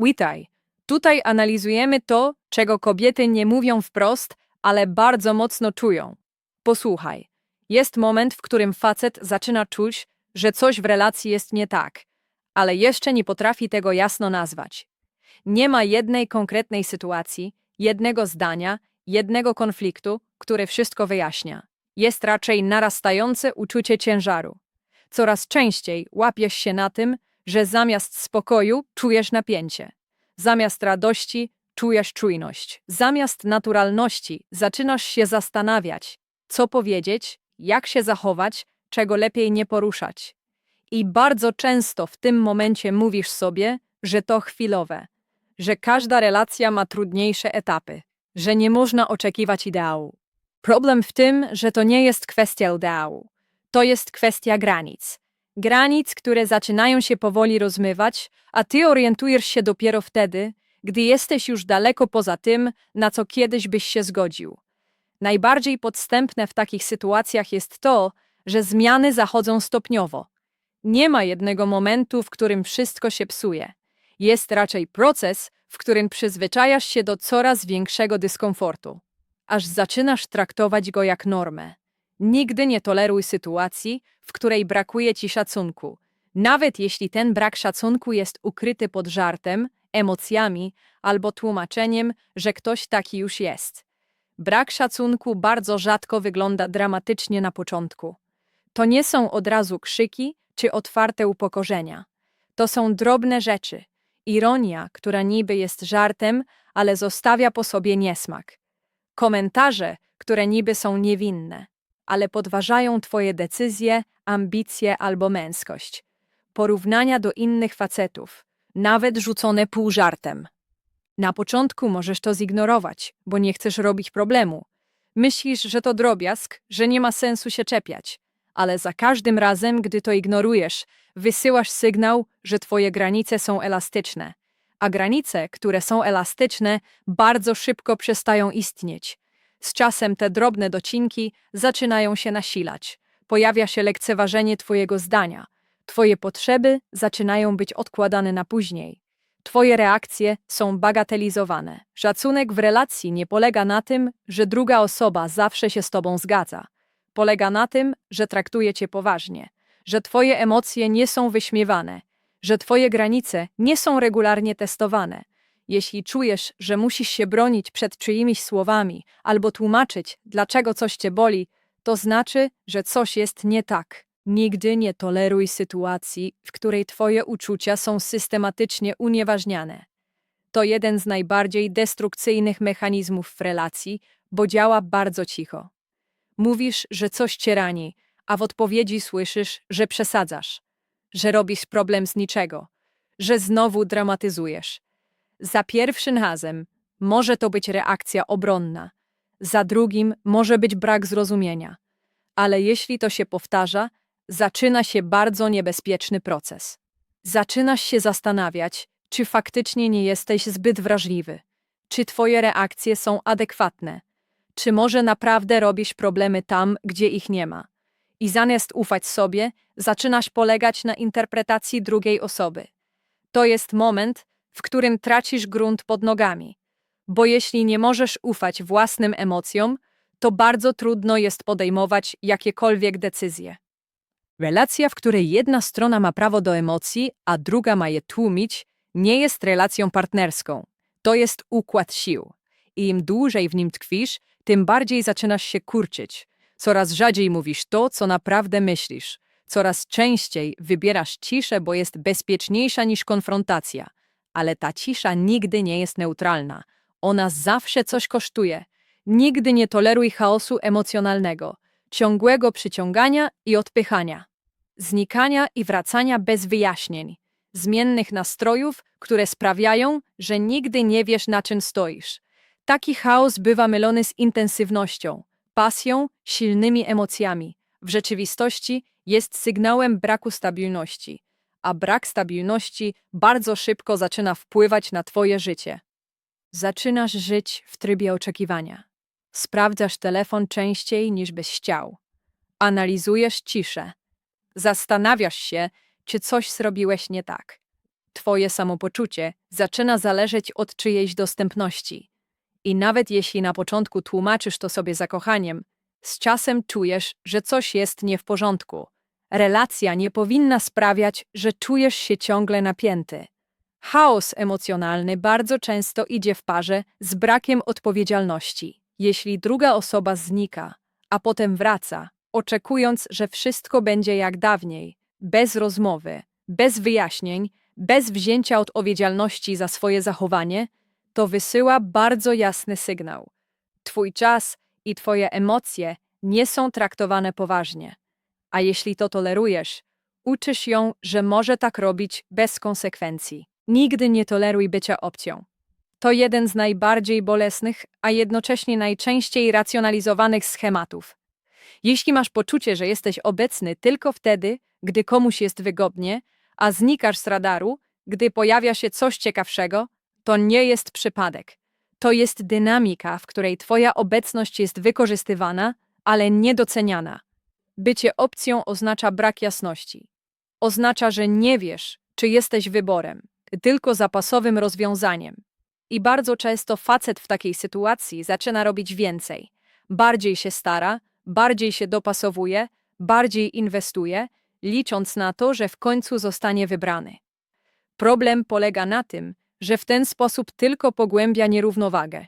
Witaj. Tutaj analizujemy to, czego kobiety nie mówią wprost, ale bardzo mocno czują. Posłuchaj. Jest moment, w którym facet zaczyna czuć, że coś w relacji jest nie tak, ale jeszcze nie potrafi tego jasno nazwać. Nie ma jednej konkretnej sytuacji, jednego zdania, jednego konfliktu, które wszystko wyjaśnia. Jest raczej narastające uczucie ciężaru. Coraz częściej łapiesz się na tym, że zamiast spokoju czujesz napięcie. Zamiast radości czujesz czujność. Zamiast naturalności zaczynasz się zastanawiać, co powiedzieć, jak się zachować, czego lepiej nie poruszać. I bardzo często w tym momencie mówisz sobie, że to chwilowe, że każda relacja ma trudniejsze etapy, że nie można oczekiwać ideału. Problem w tym, że to nie jest kwestia ideału. To jest kwestia granic. Granic, które zaczynają się powoli rozmywać, a ty orientujesz się dopiero wtedy, gdy jesteś już daleko poza tym, na co kiedyś byś się zgodził. Najbardziej podstępne w takich sytuacjach jest to, że zmiany zachodzą stopniowo. Nie ma jednego momentu, w którym wszystko się psuje. Jest raczej proces, w którym przyzwyczajasz się do coraz większego dyskomfortu, aż zaczynasz traktować go jak normę. Nigdy nie toleruj sytuacji, w której brakuje ci szacunku, nawet jeśli ten brak szacunku jest ukryty pod żartem, emocjami albo tłumaczeniem, że ktoś taki już jest. Brak szacunku bardzo rzadko wygląda dramatycznie na początku. To nie są od razu krzyki czy otwarte upokorzenia. To są drobne rzeczy. Ironia, która niby jest żartem, ale zostawia po sobie niesmak. Komentarze, które niby są niewinne, ale podważają twoje decyzje, ambicje albo męskość. Porównania do innych facetów, nawet rzucone pół żartem. Na początku możesz to zignorować, bo nie chcesz robić problemu. Myślisz, że to drobiazg, że nie ma sensu się czepiać, ale za każdym razem, gdy to ignorujesz, wysyłasz sygnał, że twoje granice są elastyczne. A granice, które są elastyczne, bardzo szybko przestają istnieć. Z czasem te drobne docinki zaczynają się nasilać. Pojawia się lekceważenie twojego zdania. Twoje potrzeby zaczynają być odkładane na później. Twoje reakcje są bagatelizowane. Szacunek w relacji nie polega na tym, że druga osoba zawsze się z tobą zgadza. Polega na tym, że traktuje cię poważnie, że twoje emocje nie są wyśmiewane, że twoje granice nie są regularnie testowane. Jeśli czujesz, że musisz się bronić przed czyimiś słowami albo tłumaczyć, dlaczego coś cię boli, to znaczy, że coś jest nie tak. Nigdy nie toleruj sytuacji, w której twoje uczucia są systematycznie unieważniane. To jeden z najbardziej destrukcyjnych mechanizmów w relacji, bo działa bardzo cicho. Mówisz, że coś cię rani, a w odpowiedzi słyszysz, że przesadzasz, że robisz problem z niczego, że znowu dramatyzujesz. Za pierwszym razem może to być reakcja obronna, za drugim może być brak zrozumienia, ale jeśli to się powtarza, zaczyna się bardzo niebezpieczny proces. Zaczynasz się zastanawiać, czy faktycznie nie jesteś zbyt wrażliwy, czy twoje reakcje są adekwatne, czy może naprawdę robisz problemy tam, gdzie ich nie ma. I zamiast ufać sobie, zaczynasz polegać na interpretacji drugiej osoby. To jest moment, w którym tracisz grunt pod nogami, bo jeśli nie możesz ufać własnym emocjom, to bardzo trudno jest podejmować jakiekolwiek decyzje. Relacja, w której jedna strona ma prawo do emocji, a druga ma je tłumić, nie jest relacją partnerską. To jest układ sił. I im dłużej w nim tkwisz, tym bardziej zaczynasz się kurczyć. Coraz rzadziej mówisz to, co naprawdę myślisz. Coraz częściej wybierasz ciszę, bo jest bezpieczniejsza niż konfrontacja. Ale ta cisza nigdy nie jest neutralna. Ona zawsze coś kosztuje. Nigdy nie toleruj chaosu emocjonalnego, ciągłego przyciągania i odpychania, znikania i wracania bez wyjaśnień, zmiennych nastrojów, które sprawiają, że nigdy nie wiesz, na czym stoisz. Taki chaos bywa mylony z intensywnością, pasją, silnymi emocjami. W rzeczywistości jest sygnałem braku stabilności, a brak stabilności bardzo szybko zaczyna wpływać na Twoje życie. Zaczynasz żyć w trybie oczekiwania. Sprawdzasz telefon częściej niż byś chciał. Analizujesz ciszę. Zastanawiasz się, czy coś zrobiłeś nie tak. twoje samopoczucie zaczyna zależeć od czyjejś dostępności. I nawet jeśli na początku tłumaczysz to sobie zakochaniem, z czasem czujesz, że coś jest nie w porządku. Relacja nie powinna sprawiać, że czujesz się ciągle napięty. Chaos emocjonalny bardzo często idzie w parze z brakiem odpowiedzialności. Jeśli druga osoba znika, a potem wraca, oczekując, że wszystko będzie jak dawniej, bez rozmowy, bez wyjaśnień, bez wzięcia odpowiedzialności za swoje zachowanie, to wysyła bardzo jasny sygnał. Twój czas i Twoje emocje nie są traktowane poważnie. A jeśli to tolerujesz, uczysz ją, że może tak robić bez konsekwencji. Nigdy nie toleruj bycia opcją. To jeden z najbardziej bolesnych, a jednocześnie najczęściej racjonalizowanych schematów. Jeśli masz poczucie, że jesteś obecny tylko wtedy, gdy komuś jest wygodnie, a znikasz z radaru, gdy pojawia się coś ciekawszego, to nie jest przypadek. To jest dynamika, w której Twoja obecność jest wykorzystywana, ale niedoceniana. Bycie opcją oznacza brak jasności. Oznacza, że nie wiesz, czy jesteś wyborem, tylko zapasowym rozwiązaniem. I bardzo często facet w takiej sytuacji zaczyna robić więcej. Bardziej się stara, bardziej się dopasowuje, bardziej inwestuje, licząc na to, że w końcu zostanie wybrany. Problem polega na tym, że w ten sposób tylko pogłębia nierównowagę.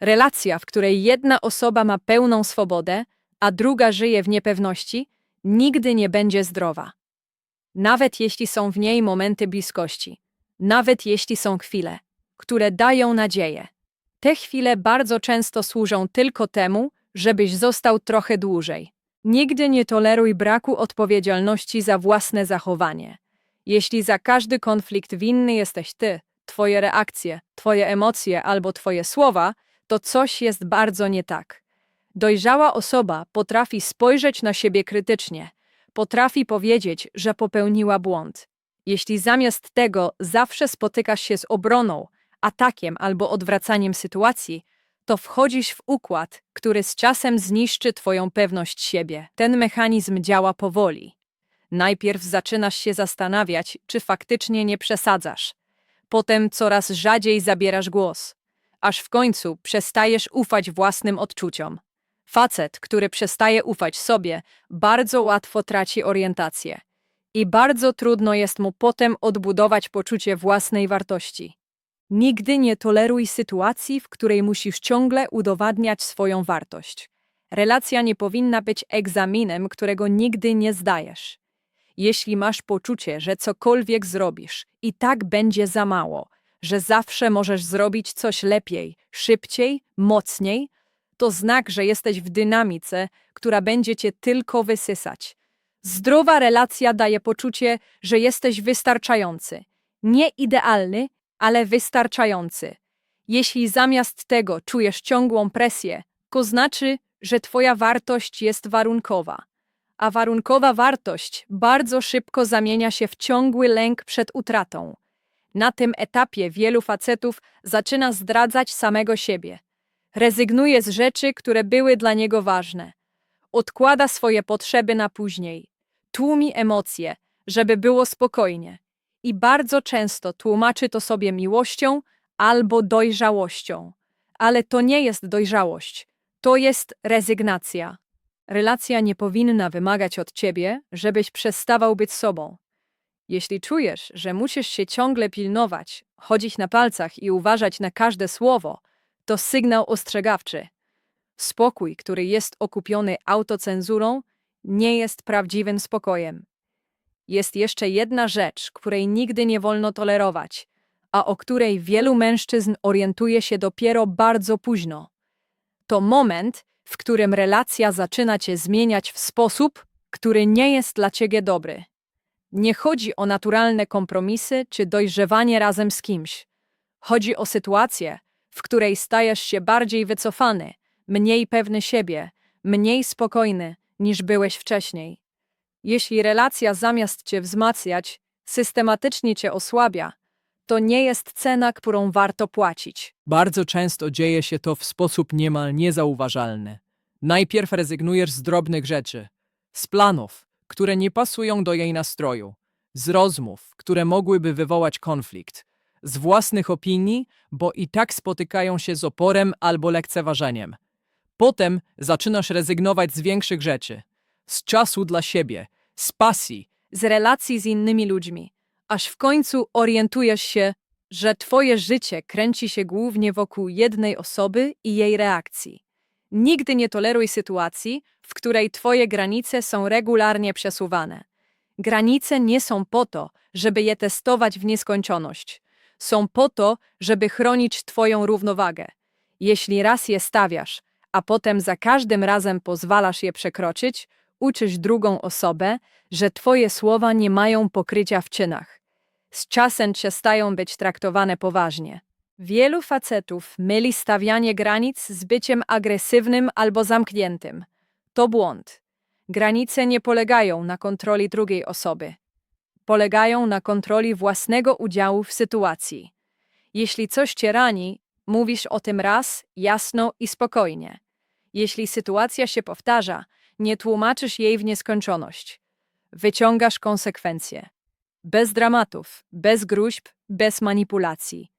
Relacja, w której jedna osoba ma pełną swobodę, a druga żyje w niepewności, nigdy nie będzie zdrowa. Nawet jeśli są w niej momenty bliskości, nawet jeśli są chwile, które dają nadzieję. Te chwile bardzo często służą tylko temu, żebyś został trochę dłużej. Nigdy nie toleruj braku odpowiedzialności za własne zachowanie. Jeśli za każdy konflikt winny jesteś ty, twoje reakcje, twoje emocje albo twoje słowa, to coś jest bardzo nie tak. Dojrzała osoba potrafi spojrzeć na siebie krytycznie, potrafi powiedzieć, że popełniła błąd. Jeśli zamiast tego zawsze spotykasz się z obroną, atakiem albo odwracaniem sytuacji, to wchodzisz w układ, który z czasem zniszczy twoją pewność siebie. Ten mechanizm działa powoli. Najpierw zaczynasz się zastanawiać, czy faktycznie nie przesadzasz. Potem coraz rzadziej zabierasz głos, aż w końcu przestajesz ufać własnym odczuciom. Facet, który przestaje ufać sobie, bardzo łatwo traci orientację i bardzo trudno jest mu potem odbudować poczucie własnej wartości. Nigdy nie toleruj sytuacji, w której musisz ciągle udowadniać swoją wartość. Relacja nie powinna być egzaminem, którego nigdy nie zdajesz. Jeśli masz poczucie, że cokolwiek zrobisz i tak będzie za mało, że zawsze możesz zrobić coś lepiej, szybciej, mocniej, to znak, że jesteś w dynamice, która będzie cię tylko wysysać. Zdrowa relacja daje poczucie, że jesteś wystarczający. Nie idealny, ale wystarczający. Jeśli zamiast tego czujesz ciągłą presję, to znaczy, że Twoja wartość jest warunkowa. A warunkowa wartość bardzo szybko zamienia się w ciągły lęk przed utratą. Na tym etapie wielu facetów zaczyna zdradzać samego siebie. Rezygnuje z rzeczy, które były dla niego ważne. Odkłada swoje potrzeby na później. Tłumi emocje, żeby było spokojnie i bardzo często tłumaczy to sobie miłością albo dojrzałością. Ale to nie jest dojrzałość, to jest rezygnacja. Relacja nie powinna wymagać od ciebie, żebyś przestawał być sobą. Jeśli czujesz, że musisz się ciągle pilnować, chodzić na palcach i uważać na każde słowo, to sygnał ostrzegawczy. Spokój, który jest okupiony autocenzurą, nie jest prawdziwym spokojem. Jest jeszcze jedna rzecz, której nigdy nie wolno tolerować, a o której wielu mężczyzn orientuje się dopiero bardzo późno. To moment, w którym relacja zaczyna cię zmieniać w sposób, który nie jest dla ciebie dobry. Nie chodzi o naturalne kompromisy czy dojrzewanie razem z kimś. Chodzi o sytuację, w której stajesz się bardziej wycofany, mniej pewny siebie, mniej spokojny niż byłeś wcześniej. Jeśli relacja zamiast cię wzmacniać, systematycznie cię osłabia, to nie jest cena, którą warto płacić. Bardzo często dzieje się to w sposób niemal niezauważalny. Najpierw rezygnujesz z drobnych rzeczy, z planów, które nie pasują do jej nastroju. z rozmów, które mogłyby wywołać konflikt, z własnych opinii, bo i tak spotykają się z oporem albo lekceważeniem. Potem zaczynasz rezygnować z większych rzeczy, z czasu dla siebie, z pasji, z relacji z innymi ludźmi, aż w końcu orientujesz się, że twoje życie kręci się głównie wokół jednej osoby i jej reakcji. Nigdy nie toleruj sytuacji, w której twoje granice są regularnie przesuwane. Granice nie są po to, żeby je testować w nieskończoność. Są po to, żeby chronić twoją równowagę. Jeśli raz je stawiasz, a potem za każdym razem pozwalasz je przekroczyć, uczysz drugą osobę, że twoje słowa nie mają pokrycia w czynach. Z czasem przestają być traktowane poważnie. Wielu facetów myli stawianie granic z byciem agresywnym albo zamkniętym. To błąd. Granice nie polegają na kontroli drugiej osoby. Polegają na kontroli własnego udziału w sytuacji. Jeśli coś cię rani, mówisz o tym raz, jasno i spokojnie. Jeśli sytuacja się powtarza, nie tłumaczysz jej w nieskończoność. Wyciągasz konsekwencje. Bez dramatów, bez gruźb, bez manipulacji.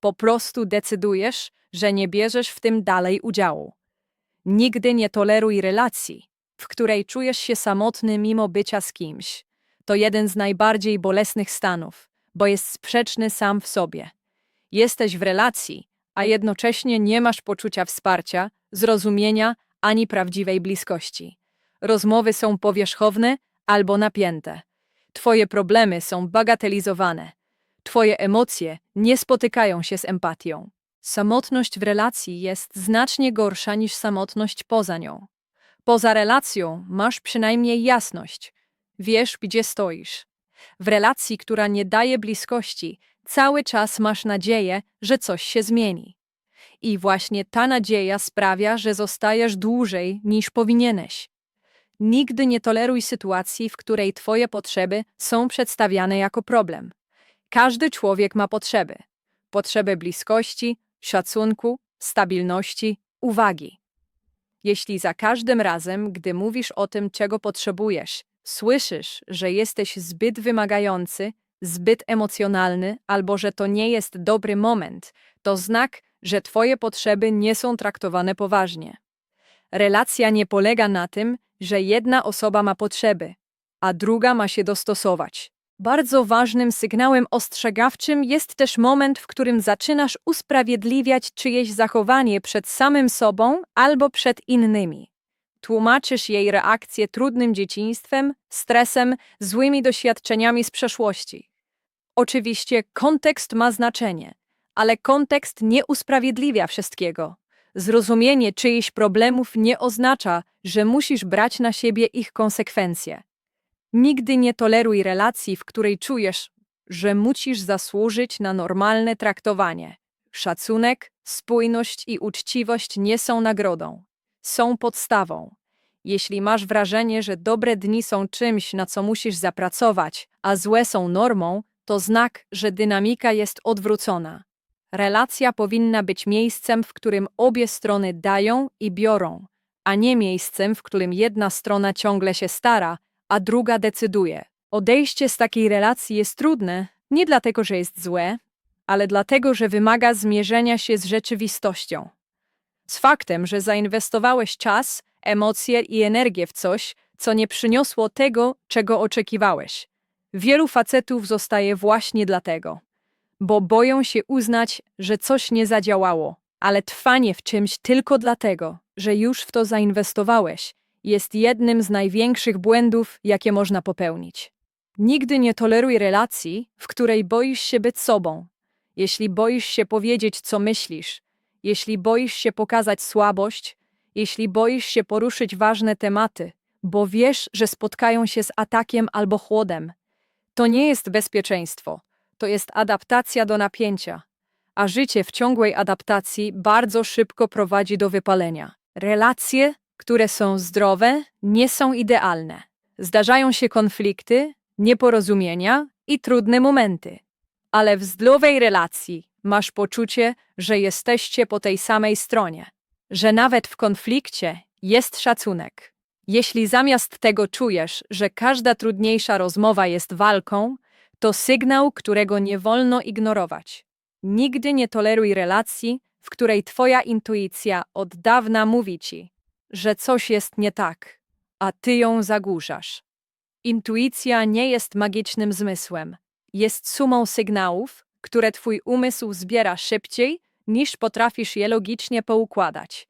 Po prostu decydujesz, że nie bierzesz w tym dalej udziału. Nigdy nie toleruj relacji, w której czujesz się samotny mimo bycia z kimś. To jeden z najbardziej bolesnych stanów, bo jest sprzeczny sam w sobie. Jesteś w relacji, a jednocześnie nie masz poczucia wsparcia, zrozumienia ani prawdziwej bliskości. Rozmowy są powierzchowne albo napięte. Twoje problemy są bagatelizowane. Twoje emocje nie spotykają się z empatią. Samotność w relacji jest znacznie gorsza niż samotność poza nią. Poza relacją masz przynajmniej jasność. Wiesz, gdzie stoisz. W relacji, która nie daje bliskości, cały czas masz nadzieję, że coś się zmieni. I właśnie ta nadzieja sprawia, że zostajesz dłużej niż powinieneś. Nigdy nie toleruj sytuacji, w której Twoje potrzeby są przedstawiane jako problem. Każdy człowiek ma potrzeby. Potrzeby bliskości, szacunku, stabilności, uwagi. Jeśli za każdym razem, gdy mówisz o tym, czego potrzebujesz, słyszysz, że jesteś zbyt wymagający, zbyt emocjonalny albo że to nie jest dobry moment, to znak, że Twoje potrzeby nie są traktowane poważnie. Relacja nie polega na tym, że jedna osoba ma potrzeby, a druga ma się dostosować. Bardzo ważnym sygnałem ostrzegawczym jest też moment, w którym zaczynasz usprawiedliwiać czyjeś zachowanie przed samym sobą albo przed innymi. Tłumaczysz jej reakcję trudnym dzieciństwem, stresem, złymi doświadczeniami z przeszłości. Oczywiście kontekst ma znaczenie, ale kontekst nie usprawiedliwia wszystkiego. Zrozumienie czyichś problemów nie oznacza, że musisz brać na siebie ich konsekwencje. Nigdy nie toleruj relacji, w której czujesz, że musisz zasłużyć na normalne traktowanie. Szacunek, spójność i uczciwość nie są nagrodą, są podstawą. Jeśli masz wrażenie, że dobre dni są czymś, na co musisz zapracować, a złe są normą, to znak, że dynamika jest odwrócona. Relacja powinna być miejscem, w którym obie strony dają i biorą, a nie miejscem, w którym jedna strona ciągle się stara, a druga decyduje. Odejście z takiej relacji jest trudne, nie dlatego, że jest złe, ale dlatego, że wymaga zmierzenia się z rzeczywistością. Z faktem, że zainwestowałeś czas, emocje i energię w coś, co nie przyniosło tego, czego oczekiwałeś. Wielu facetów zostaje właśnie dlatego, bo boją się uznać, że coś nie zadziałało, ale trwanie w czymś tylko dlatego, że już w to zainwestowałeś, jest jednym z największych błędów, jakie można popełnić. Nigdy nie toleruj relacji, w której boisz się być sobą. Jeśli boisz się powiedzieć, co myślisz, jeśli boisz się pokazać słabość, jeśli boisz się poruszyć ważne tematy, bo wiesz, że spotkają się z atakiem albo chłodem, to nie jest bezpieczeństwo, to jest adaptacja do napięcia, a życie w ciągłej adaptacji bardzo szybko prowadzi do wypalenia. Relacje, które są zdrowe, nie są idealne. Zdarzają się konflikty, nieporozumienia i trudne momenty. Ale w zdrowej relacji masz poczucie, że jesteście po tej samej stronie, że nawet w konflikcie jest szacunek, Jeśli zamiast tego czujesz, że każda trudniejsza rozmowa jest walką, to sygnał, którego nie wolno ignorować. Nigdy nie toleruj relacji, w której twoja intuicja od dawna mówi ci, że coś jest nie tak, a ty ją zagłuszasz. Intuicja nie jest magicznym zmysłem. Jest sumą sygnałów, które twój umysł zbiera szybciej, niż potrafisz je logicznie poukładać.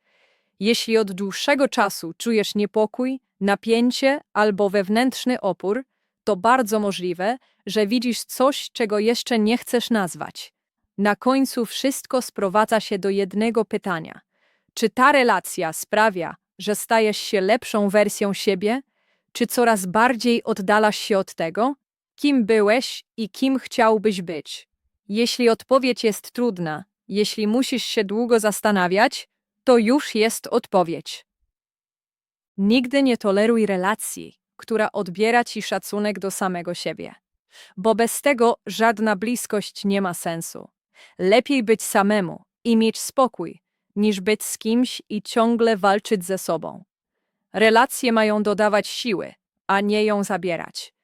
Jeśli od dłuższego czasu czujesz niepokój, napięcie albo wewnętrzny opór, to bardzo możliwe, że widzisz coś, czego jeszcze nie chcesz nazwać. Na końcu wszystko sprowadza się do jednego pytania: czy ta relacja sprawia, że stajesz się lepszą wersją siebie, czy coraz bardziej oddalasz się od tego, kim byłeś i kim chciałbyś być? Jeśli odpowiedź jest trudna, jeśli musisz się długo zastanawiać, to już jest odpowiedź. Nigdy nie toleruj relacji, która odbiera ci szacunek do samego siebie, bo bez tego żadna bliskość nie ma sensu. Lepiej być samemu i mieć spokój, niż być z kimś i ciągle walczyć ze sobą. Relacje mają dodawać siły, a nie ją zabierać.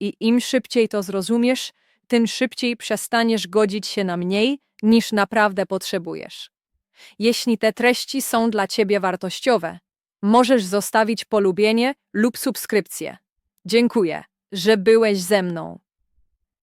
I im szybciej to zrozumiesz, tym szybciej przestaniesz godzić się na mniej, niż naprawdę potrzebujesz. Jeśli te treści są dla Ciebie wartościowe, możesz zostawić polubienie lub subskrypcję. Dziękuję, że byłeś ze mną.